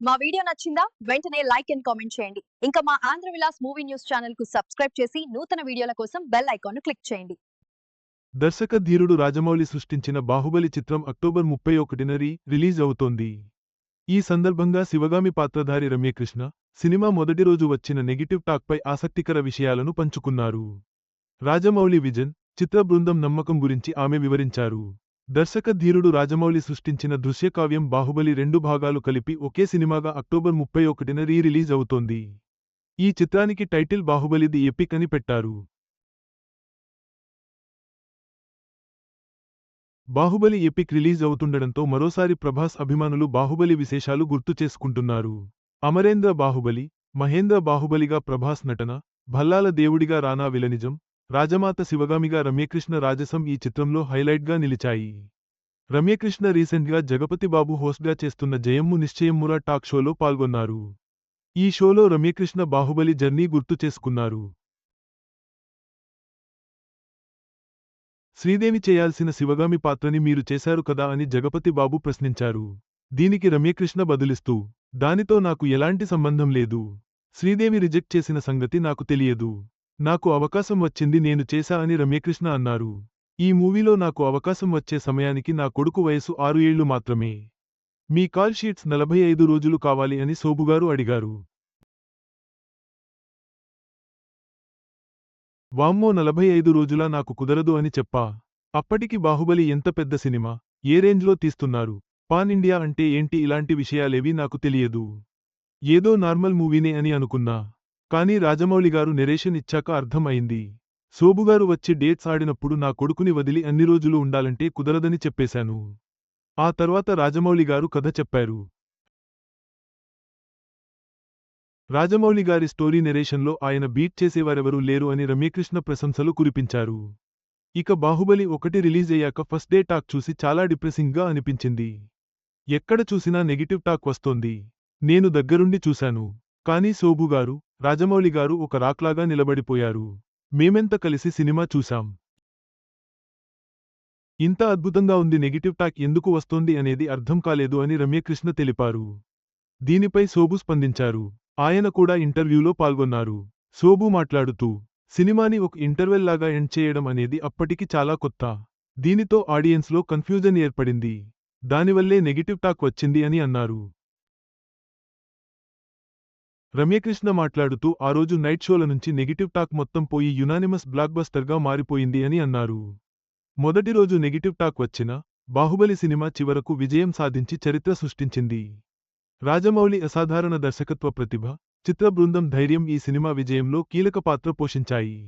మా వీడియో నచ్చిందా? వెంటనే లైక్ అండ్ కామెంట్ చేయండి. ఇంకా మా ఆంధ్ర విలాస్ మూవీ న్యూస్ ఛానల్కు సబ్స్క్రైబ్ చేసి నూతన వీడియోల కోసం బెల్ ఐకాన్ను క్లిక్ చేయండి. దర్శక ధీరుడు రాజమౌళి సృష్టించిన బాహుబలి చిత్రం అక్టోబర్ ముప్పై ఒకటిన రీ రిలీజ్ అవుతోంది. ఈ సందర్భంగా శివగామి పాత్రధారి రమ్యకృష్ణ సినిమా మొదటి రోజు వచ్చిన నెగిటివ్ టాక్పై ఆసక్తికర విషయాలను పంచుకున్నారు. రాజమౌళి విజన్ చిత్ర బృందం నమ్మకం గురించి ఆమె వివరించారు. దర్శక ధీరుడు రాజమౌళి సృష్టించిన దృశ్యకావ్యం బాహుబలి రెండు భాగాలు కలిపి ఒకే సినిమాగా అక్టోబర్ ముప్పై ఒకటిన రీ రిలీజ్ అవుతోంది. ఈ చిత్రానికి టైటిల్ బాహుబలి ది ఎపిక్ అని పెట్టారు. బాహుబలి ఎపిక్ రిలీజ్ అవుతుండడంతో మరోసారి ప్రభాస్ అభిమానులు బాహుబలి విశేషాలు గుర్తు చేసుకుంటున్నారు. అమరేంద్ర బాహుబలి మహేంద్ర బాహుబలిగా ప్రభాస్ నటన భల్లాల దేవుడిగా రానా విలనిజం రాజమాత శివగామిగా రమ్యకృష్ణ రాజసం ఈ చిత్రంలో హైలైట్గా నిలిచాయి. రమ్యకృష్ణ రీసెంట్గా జగపతి బాబు హోస్ట్గా చేస్తున్న జయమ్ము నిశ్చయమ్మురా టాక్ షోలో పాల్గొన్నారు. ఈ షోలో రమ్యకృష్ణ బాహుబలి జర్నీ గుర్తు చేసుకున్నారు. శ్రీదేవి చేయాల్సిన శివగామి పాత్రని మీరు చేశారు కదా అని జగపతి బాబు ప్రశ్నించారు. దీనికి రమ్యకృష్ణ బదులిస్తూ దానితో నాకు ఎలాంటి సంబంధం లేదు. శ్రీదేవి రిజెక్ట్ చేసిన సంగతి నాకు తెలియదు. నాకు అవకాశం వచ్చింది నేను చేశా అని రమ్యకృష్ణ అన్నారు. ఈ మూవీలో నాకు అవకాశం వచ్చే సమయానికి నా కొడుకు వయసు ఆరు ఏళ్ళు మాత్రమే. మీ కాల్ షీట్స్ నలభై ఐదు రోజులు కావాలి అని సోబుగారు అడిగారు. వామ్మో నలభై ఐదు రోజులా నాకు కుదరదు అని చెప్పా. అప్పటికి బాహుబలి ఎంత పెద్ద సినిమా ఏ రేంజ్లో తీస్తున్నారు పాన్ ఇండియా అంటే ఏంటి ఇలాంటి విషయాలేవీ నాకు తెలియదు. ఏదో నార్మల్ మూవీనే అని అనుకున్నా. కానీ రాజమౌళిగారు నెరేషన్ ఇచ్చాక అర్థం అయింది సోబుగారు వచ్చి డేట్స్ ఆడినప్పుడు నా కొడుకుని వదిలి అన్ని రోజులు ఉండాలంటే కుదరదని చెప్పేశాను. ఆ తర్వాత రాజమౌళిగారు కథ చెప్పారు. రాజమౌళి గారి స్టోరీ నెరేషన్లో ఆయన బీట్ చేసేవారెవరూ లేరు అని రమ్యకృష్ణ ప్రశంసలు కురిపించారు. ఇక బాహుబలి ఒకటి రిలీజ్ అయ్యాక ఫస్ట్ డే టాక్ చూసి చాలా డిప్రెసింగ్గా అనిపించింది. ఎక్కడ చూసినా నెగిటివ్ టాక్ వస్తోంది. నేను దగ్గరుండి చూశాను. కానీ సోబుగారు రాజమౌళి గారు ఒక రాక్లాగా నిలబడిపోయారు. మేమెంత కలిసి సినిమా చూశాం. ఇంత అద్భుతంగా ఉంది నెగిటివ్ టాక్ ఎందుకు వస్తోంది అనేది అర్థం కాలేదు అని రమ్యకృష్ణ తెలిపారు. దీనిపై సోబు స్పందించారు. ఆయన కూడా ఇంటర్వ్యూలో పాల్గొన్నారు. సోబు మాట్లాడుతూ సినిమాని ఒక ఇంటర్వెల్ లాగా ఎండ్ చేయడం అనేది అప్పటికి చాలా కొత్త. దీనితో ఆడియన్స్లో కన్ఫ్యూజన్ ఏర్పడింది. దానివల్లే నెగిటివ్ టాక్ వచ్చింది అని అన్నారు. రమ్యకృష్ణ మాట్లాడుతూ ఆ రోజు నైట్ షోల నుంచి నెగిటివ్ టాక్ మొత్తం పోయి యునానిమస్ బ్లాక్బస్టర్గా మారిపోయింది అని అన్నారు. మొదటి రోజు నెగిటివ్ టాక్ వచ్చిన బాహుబలి సినిమా చివరకు విజయం సాధించి చరిత్ర సృష్టించింది. రాజమౌళి అసాధారణ దర్శకత్వ ప్రతిభ చిత్ర బృందం ధైర్యం ఈ సినిమా విజయంలో కీలక పాత్ర పోషించాయి.